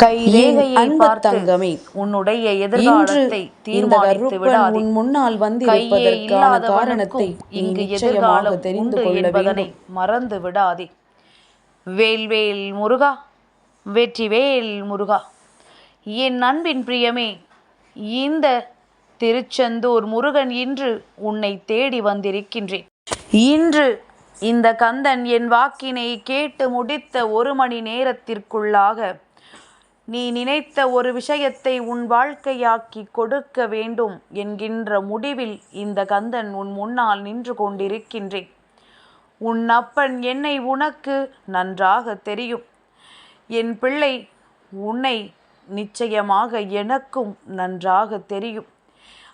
அன்பு தங்கமே, உன்னுடைய எதிர்காலத்தை தீர்மானித்து விடாதே. முன்னால் வந்திருப்பதற்கான காரணத்தை இங்கு எதிர்காலம் தெரிந்து கொள்ள மறந்து விடாதே. வேல்வேல் முருகா வெற்றிவேல் முருகா. என் அன்பின் பிரியமே இந்த திருச்செந்தூர் முருகன் இன்று உன்னை தேடி வந்திருக்கின்றேன். இன்று இந்த கந்தன் என் வாக்கினை கேட்டு முடித்த ஒரு மணி நேரத்திற்குள்ளாக நீ நினைத்த ஒரு விஷயத்தை உன் வாழ்க்கையாக்கி கொடுக்க வேண்டும் என்கின்ற முடிவில் இந்த கந்தன் உன் முன்னால் நின்று கொண்டிருக்கின்றேன். உன் அப்பன் என்னை உனக்கு நன்றாக தெரியும். என் பிள்ளை உன்னை நிச்சயமாக எனக்கும் நன்றாக தெரியும்.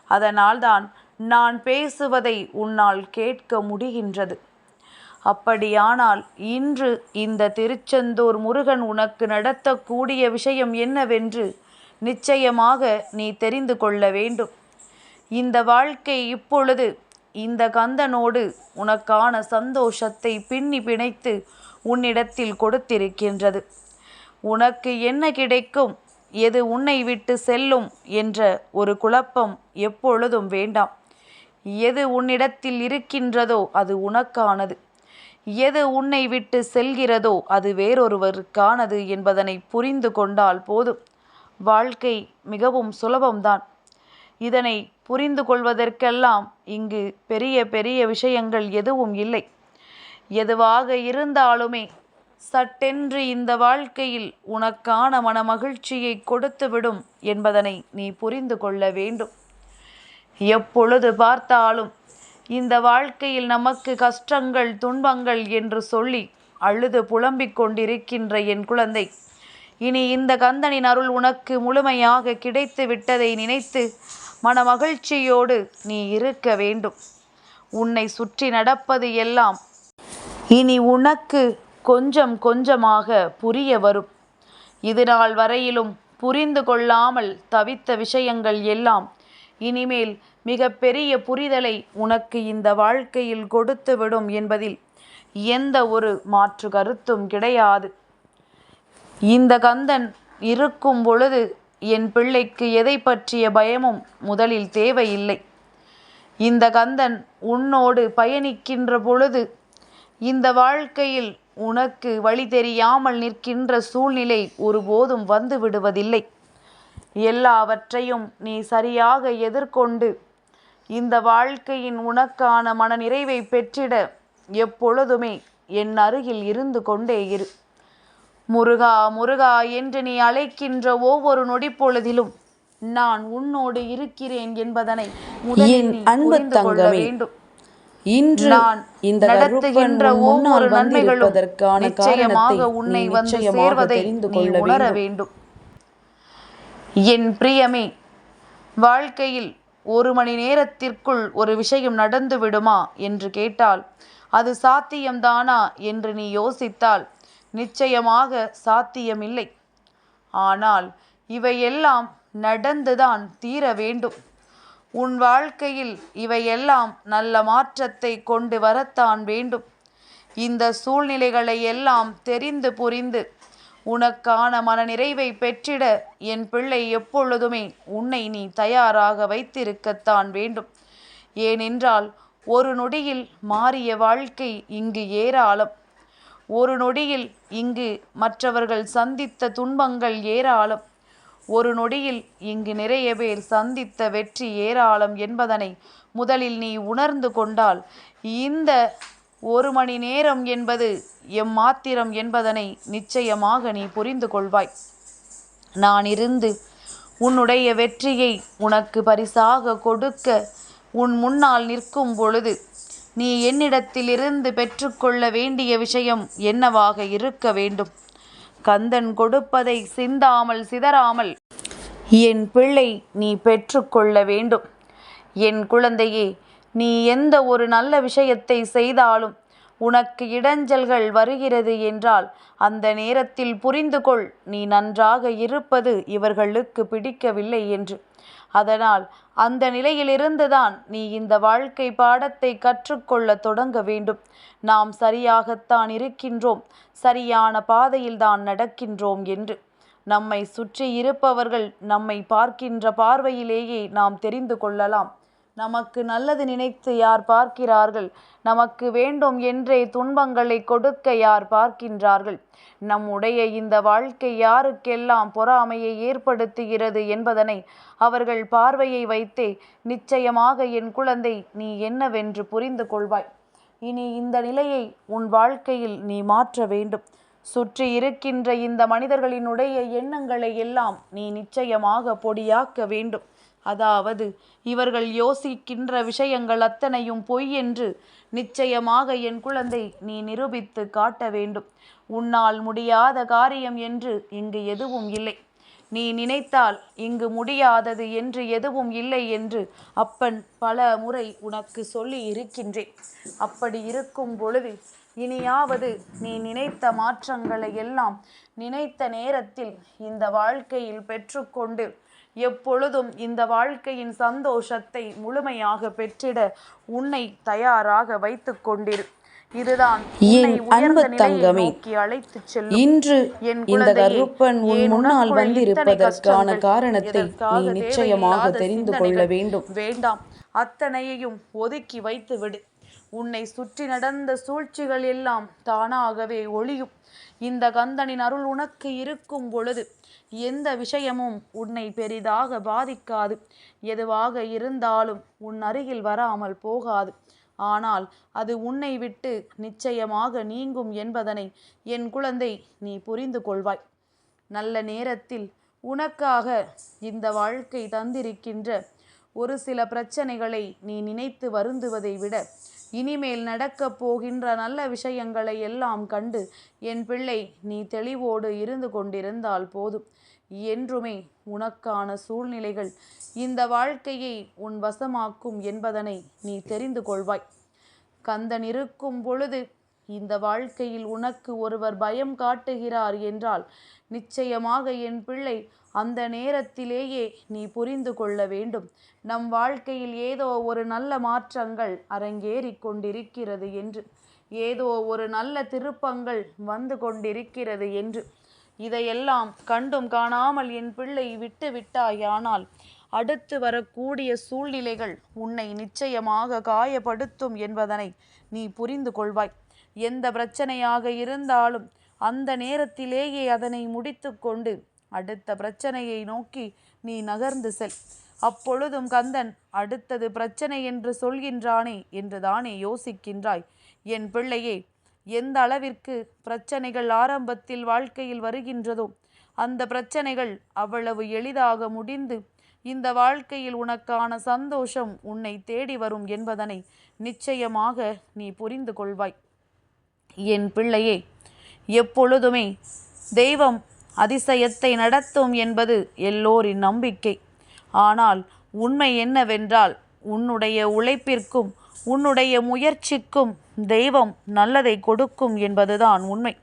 அதனால்தான் நான் பேசுவதை உன்னால் கேட்க முடிகின்றது. அப்படியானால் இன்று இந்த திருச்செந்தூர் முருகன் உனக்கு நடத்தக்கூடிய விஷயம் என்னவென்று நிச்சயமாக நீ தெரிந்து கொள்ள வேண்டும். இந்த வாழ்க்கை இப்பொழுது இந்த கந்தனோடு உனக்கான சந்தோஷத்தை பின்னி பிணைத்து உன்னிடத்தில் கொடுத்திருக்கின்றது. உனக்கு என்ன கிடைக்கும் எது உன்னை விட்டு செல்லும் என்ற ஒரு குழப்பம் எப்பொழுதும் வேண்டாம். எது உன்னிடத்தில் இருக்கின்றதோ அது உனக்கானது. எது உன்னை விட்டு செல்கிறதோ அது வேறொருவருக்கானது என்பதனை புரிந்து கொண்டால் போதும். வாழ்க்கை மிகவும் சுலபம்தான். இதனை புரிந்து கொள்வதற்கெல்லாம் இங்கு பெரிய பெரிய விஷயங்கள் எதுவும் இல்லை. எதுவாக இருந்தாலுமே சட்டென்று இந்த வாழ்க்கையில் உனக்கான மனமகிழ்ச்சியை கொடுத்துவிடும் என்பதனை நீ புரிந்து கொள்ள வேண்டும். எப்பொழுது பார்த்தாலும் இந்த வாழ்க்கையில் நமக்கு கஷ்டங்கள் துன்பங்கள் என்று சொல்லி அழுது புலம்பிக் கொண்டிருக்கின்ற என் குழந்தை. இனி இந்த கந்தனின் அருள் உனக்கு முழுமையாக கிடைத்து விட்டதை நினைத்து மனமகிழ்ச்சியோடு நீ இருக்க வேண்டும். உன்னை சுற்றி நடப்பது எல்லாம் இனி உனக்கு கொஞ்சம் கொஞ்சமாக புரிய வரும். இதுநாள் வரையிலும் புரிந்து கொள்ளாமல் தவித்த விஷயங்கள் எல்லாம் இனிமேல் மிக பெரிய புரிதலை உனக்கு இந்த வாழ்க்கையில் கொடுத்துவிடும் என்பதில் எந்த ஒரு மாற்று கருத்தும் கிடையாது. இந்த கந்தன் இருக்கும் பொழுது என் பிள்ளைக்கு எதை பற்றிய பயமும் முதலில் தேவையில்லை. இந்த கந்தன் உன்னோடு பயணிக்கின்ற பொழுது இந்த வாழ்க்கையில் உனக்கு வழி தெரியாமல் நிற்கின்ற சூழ்நிலை ஒருபோதும் வந்து விடுவதில்லை. எல்லாவற்றையும் நீ சரியாக எதிர்கொண்டு இந்த வாழ்க்கையின் உனக்கான மனநிறைவை பெற்றிட எப்பொழுதுமே என் அருகில் இருந்து கொண்டே இரு. முருகா முருகா என்று நீ அழைக்கின்ற ஒவ்வொரு நொடிப்பொழுதிலும் நான் உன்னோடு இருக்கிறேன் என்பதனை அன்பு தங்கமே, வேண்டும். இன்று நான் இந்த நடத்துகின்ற ஒவ்வொரு நன்மைகளும் நிச்சயமாக உன்னை வந்து சேர்வதை நீ உணர வேண்டும். என் பிரியமே வாழ்க்கையில் ஒரு மணி நேரத்திற்குள் ஒரு விஷயம் நடந்து விடுமா என்று கேட்டால் அது சாத்தியம்தானா என்று நீ யோசித்தால் நிச்சயமாக சாத்தியமில்லை. ஆனால் இவையெல்லாம் நடந்துதான் தீர வேண்டும். உன் வாழ்க்கையில் இவையெல்லாம் நல்ல மாற்றத்தை கொண்டு வரத்தான் வேண்டும். இந்த சூழ்நிலைகளை எல்லாம் தெரிந்து புரிந்து உனக்கான மனநிறைவை பெற்றிட என் பிள்ளை எப்பொழுதுமே உன்னை நீ தயாராக வைத்திருக்கத்தான் வேண்டும். ஏனென்றால் ஒரு நொடியில் மாறிய வாழ்க்கை இங்கு ஏராளம். ஒரு நொடியில் இங்கு மற்றவர்கள் சந்தித்த துன்பங்கள் ஏராளம். ஒரு நொடியில் இங்கு நிறைய பேர் சந்தித்த வெற்றி ஏராளம் என்பதனை முதலில் நீ உணர்ந்து கொண்டால் இந்த ஒரு மணி நேரம் என்பது எம்மாத்திரம் என்பதனை நிச்சயமாக நீ புரிந்து கொள்வாய். நான் இருந்து உன்னுடைய வெற்றியை உனக்கு பரிசாக கொடுக்க உன் முன்னால் நிற்கும் பொழுது நீ என்னிடத்திலிருந்து பெற்றுக்கொள்ள வேண்டிய விஷயம் என்னவாக இருக்க வேண்டும்? கந்தன் கொடுப்பதை சிந்தாமல் சிதறாமல் என் பிள்ளை நீ பெற்றுக்கொள்ள வேண்டும். என் குழந்தையே நீ எந்த ஒரு நல்ல விஷயத்தை செய்தாலும் உனக்கு இடைஞ்சல்கள் வருகிறது என்றால் அந்த நேரத்தில் புரிந்து கொள் நீ நன்றாக இருப்பது இவர்களுக்கு பிடிக்கவில்லை என்று. அதனால் அந்த நிலையிலிருந்துதான் நீ இந்த வாழ்க்கை பாடத்தை கற்றுக்கொள்ள தொடங்க வேண்டும். நாம் சரியாகத்தான் இருக்கின்றோம் சரியான பாதையில்தான் நடக்கின்றோம் என்று. நம்மை சுற்றி இருப்பவர்கள் நம்மை பார்க்கின்ற பார்வையிலேயே நாம் தெரிந்து கொள்ளலாம். நமக்கு நல்லது நினைத்து யார் பார்க்கிறார்கள்? நமக்கு வேண்டும் என்றே துன்பங்களை கொடுக்க யார் பார்க்கின்றார்கள்? நம்முடைய இந்த வாழ்க்கை யாருக்கெல்லாம் பொறாமையை ஏற்படுத்துகிறது என்பதனை அவர்கள் பார்வையை வைத்தே நிச்சயமாக என் குழந்தை நீ என்னவென்று புரிந்து கொள்வாய். இனி இந்த நிலையை உன் வாழ்க்கையில் நீ மாற்ற வேண்டும். சுற்றி இருக்கின்ற இந்த மனிதர்களினுடைய எண்ணங்களை எல்லாம் நீ நிச்சயமாக பொடியாக்க வேண்டும். அதாவது இவர்கள் யோசிக்கின்ற விஷயங்கள் அத்தனையும் பொய் என்று நிச்சயமாக என் குழந்தை நீ நிரூபித்து காட்ட வேண்டும். உன்னால் முடியாத காரியம் என்று இங்கு எதுவும் இல்லை. நீ நினைத்தால் இங்கு முடியாதது என்று எதுவும் இல்லை என்று அப்பன் பல முறை உனக்கு சொல்லி இருக்கின்றேன். அப்படி இருக்கும் பொழுது இனியாவது நீ நினைத்த மாற்றங்களை எல்லாம் நினைத்த நேரத்தில் இந்த வாழ்க்கையில் பெற்றுக்கொண்டு எப்பொழுதும் இந்த வாழ்க்கையின் சந்தோஷத்தை முழுமையாக பெற்றிட உன்னை தயாராக வைத்துக் கொண்டிரு இதுதான் என் அன்பு தங்கமே, இன்று என் இந்த கருப்பன் உன் முன்னால் வந்திருப்பதற்கான? காரணத்தை நீ நிச்சயமாக தெரிந்து கொள்ள? வேண்டும் வேண்டாம் அத்தனையையும் ஒதுக்கி வைத்து விடு உன்னை சுற்றி நடந்த சூழ்ச்சிகள் எல்லாம் தானாகவே ஒளியும் இந்த கந்தனின் அருள் உனக்கு இருக்கும் பொழுது எந்த விஷயமும் உன்னை பெரிதாக பாதிக்காது. எதுவாக இருந்தாலும் உன் அருகில் வராமல் போகாது. ஆனால் அது உன்னை விட்டு நிச்சயமாக நீங்கும் என்பதனை என் குழந்தை நீ புரிந்து கொள்வாய். நல்ல நேரத்தில் உனக்காக இந்த வாழ்க்கை தந்திருக்கின்ற ஒரு சில பிரச்சனைகளை நீ நினைத்து வருந்துவதை விட இனிமேல் நடக்கப் போகின்ற நல்ல விஷயங்களை எல்லாம் கண்டு என் பிள்ளை நீ தெளிவோடு இருந்து கொண்டிருந்தால் போதும். என்றுமே உனக்கான சூழ்நிலைகள் இந்த வாழ்க்கையை உன் வசமாக்கும் என்பதனை நீ தெரிந்து கொள்வாய். கந்தன் இருக்கும் பொழுது இந்த வாழ்க்கையில் உனக்கு ஒருவர் பயம் காட்டுகிறார் என்றால் நிச்சயமாக என் பிள்ளை அந்த நேரத்திலேயே நீ புரிந்து கொள்ள வேண்டும். நம் வாழ்க்கையில் ஏதோ ஒரு நல்ல மாற்றங்கள் அரங்கேறி கொண்டிருக்கிறது என்று ஏதோ ஒரு நல்ல திருப்பங்கள் வந்து கொண்டிருக்கிறது என்று. இதையெல்லாம் கண்டும் காணாமல் என் பிள்ளை விட்டு விட்டாயானால் அடுத்து வரக்கூடிய சூழ்நிலைகள் உன்னை நிச்சயமாக காயப்படுத்தும் என்பதனை நீ புரிந்து கொள்வாய். எந்த பிரச்சனையாக இருந்தாலும் அந்த நேரத்திலேயே அதனை முடித்துக்கொண்டு அடுத்த பிரச்சனையை நோக்கி நீ நகர்ந்து செல். அப்பொழுதும் கந்தன் அடுத்தது பிரச்சனை என்று சொல்கின்றானே என்று தானே யோசிக்கின்றாய். என் பிள்ளையே எந்த அளவிற்கு பிரச்சனைகள் ஆரம்பத்தில் வாழ்க்கையில் வருகின்றதோ அந்த பிரச்சனைகள் அவ்வளவு எளிதாக முடிந்து இந்த வாழ்க்கையில் உனக்கான சந்தோஷம் உன்னை தேடி வரும் என்பதனை நிச்சயமாக நீ புரிந்து கொள்வாய். என் பிள்ளையே எப்பொழுதுமே தெய்வம் அதிசயத்தை நடத்தும் என்பது எல்லோரின் நம்பிக்கை. ஆனால் உண்மை என்னவென்றால் உன்னுடைய உழைப்பிற்கும் உன்னுடைய முயற்சிக்கும் தெய்வம் நல்லதை கொடுக்கும் என்பதுதான் உண்மை.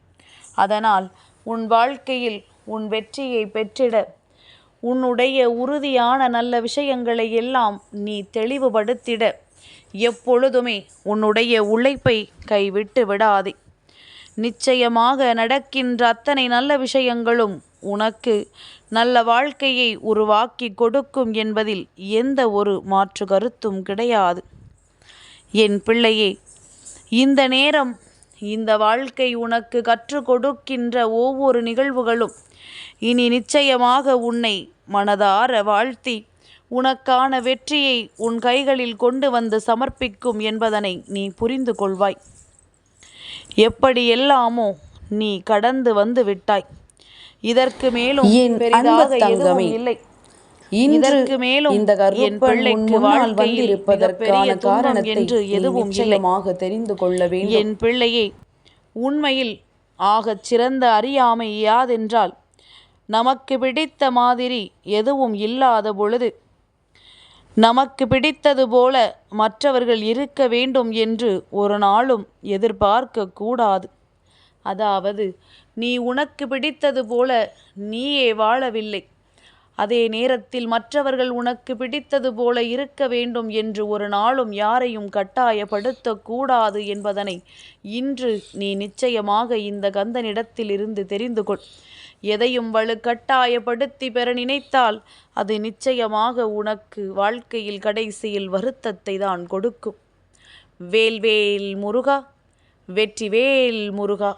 அதனால் உன் வாழ்க்கையில் உன் வெற்றியை பெற்றிட உன்னுடைய உறுதியான நல்ல விஷயங்களை எல்லாம் நீ தெளிவுபடுத்திட. எப்பொழுதுமே உன்னுடைய உழைப்பை கைவிட்டு விடாதே. நிச்சயமாக நடக்கின்ற அத்தனை நல்ல விஷயங்களும் உனக்கு நல்ல வாழ்க்கையை உருவாக்கி கொடுக்கும் என்பதில் எந்த ஒரு மாற்று கருத்தும் கிடையாது. என் பிள்ளையே இந்த நேரம் இந்த வாழ்க்கை உனக்கு கற்றுக் கொடுக்கின்ற ஒவ்வொரு நிகழ்வுகளும் இனி நிச்சயமாக உன்னை மனதார வாழ்த்தி உனக்கான வெற்றியை உன் கைகளில் கொண்டு வந்து சமர்ப்பிக்கும் என்பதனை நீ புரிந்து கொள்வாய். எப்படி எல்லாமோ நீ கடந்து வந்து விட்டாய். இதற்கு மேலும் பெரிதாக எதுவும் இல்லை. இதற்கு மேலும் இந்த என் பிள்ளைக்கு வாழ்க்கையில் துன்பம் காரணத்தை என்று எதுவும் இல்லை. நிச்சயமாக தெரிந்து கொள்ள வேண்டும். என் பிள்ளையே உண்மையில் ஆகச் சிறந்த அறியாமை யாதென்றால் நமக்கு பிடித்த மாதிரி எதுவும் இல்லாத பொழுது நமக்கு பிடித்தது போல மற்றவர்கள் இருக்க வேண்டும் என்று ஒரு நாளும் எதிர்பார்க்க கூடாது. அதாவது நீ உனக்கு பிடித்தது போல நீயே வாழவில்லை. அதே நேரத்தில் மற்றவர்கள் உனக்கு பிடித்தது போல இருக்க வேண்டும் என்று ஒரு நாளும் யாரையும் கட்டாயப்படுத்தக்கூடாது என்பதனை இன்று நீ நிச்சயமாக இந்த கந்தனிடத்தில் இருந்து தெரிந்து கொள். எதையும் வலுக்கட்டாயப்படுத்தி பெற நினைத்தால் அது நிச்சயமாக உனக்கு வாழ்க்கையில் கடைசியில் வருத்தத்தை தான் கொடுக்கும். வேல்வேல் முருகா வெற்றிவேல் முருகா.